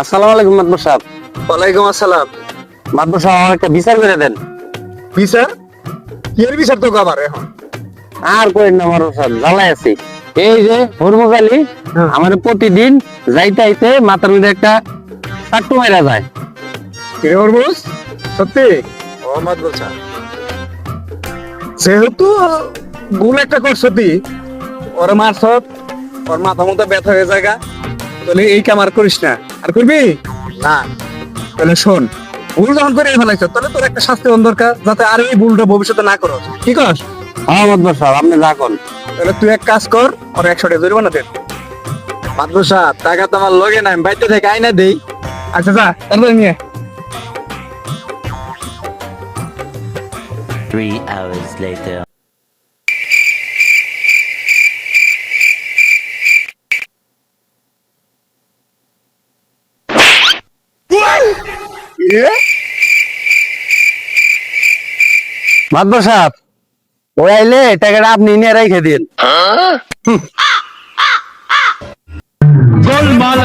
আসসালামু আলাইকুম মাদবর সাহেব। ওয়ালাইকুম আসসালাম। মাদবর সাহেব আমার একটা বিচার করে দেন। বিচার? এর বিচার তো আবার এখন? আর করেন না মাদবর সাহেব জ্বালাই আছি। এই যে হ্যাঁ। আমার প্রতিদিন যাইতে আইতে মাথার মধ্যে একটা চাট্টু মারা যায়। কি রে হরমুজ সত্যি? মত বলছা যেহেতু ভুল একটা কর সত্যি ওর মার সব ওর মাথা মতো ব্যথা হয়ে জায়গা তাহলে এই কাম আর করিস না। আর করবি? না। তাহলে শোন ভুল যখন করে ফেলাইছ তাহলে তোর একটা শাস্তি দরকার যাতে আর এই ভুলটা ভবিষ্যতে না করো। কি কর হ্যাঁ মাদবর সাহেব আপনি যা করেন। তাহলে তুই এক কাজ কর ওর একশো টাকা জরিমানা দে। মাদবর সাহেব টাকা তো আমার লগে নাই বাইতে থেকে আইনা দেই। আচ্ছা যা তারপরে নিয়ে Three hours later. মাদ্র সাহেব ও আইলে টাকাটা আপনি নিয়ে রেখে দিন। হ্যাঁ? গোলমাল